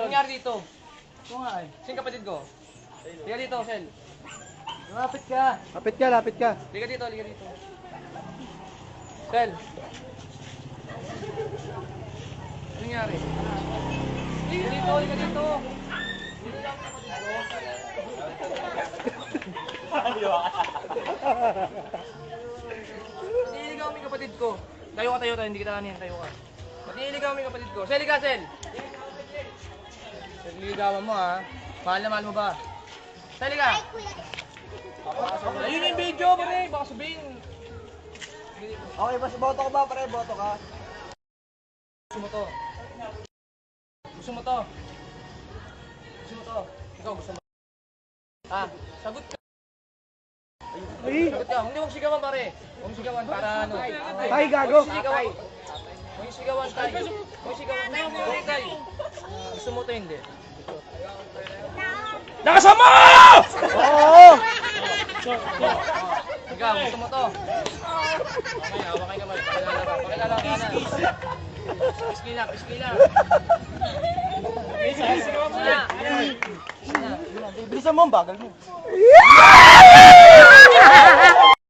Nangyari dito? Ito nga eh. Kapatid ko? Liga dito, Sel. Lumapit ka. Lapit ka, lapit ka. Liga dito, liga dito. Sel. Anong nangyari? Liga dito, liga dito. Nililigaw mo yung kapatid ko? Tayo ka, tayo ka, hindi kita kanin, tayo ka. Ba't nililigaw mo yung kapatid ko? Sel, ka, Sel! Sel, nililigawan mo ha. Mahal na mahal mo ba? Ka! Ayun yung video, pare! Baka sabihin. Okay, mas boto ko ba, pare? Boto ka? Gusto mo to? Gusto mo to? Gusto mo to? Ikaw, gusto mo? Ah, sagot ka. Ay! Sagot ka. Hindi mong sigawan, pare. Huwag sigawan para ano. Ay, gago! Sigawan. Huwag sigawan tayo. Huwag sigawan tayo. Huwag tayo. Gusto mo to, hindi. Nakasama! Oo! Ikaw, gusto mo to? Okay, hawakay ka man. Pakilala ka. Ka na. Na. Sigawan mo na. Bilisan mo ang bagal mo. Ah!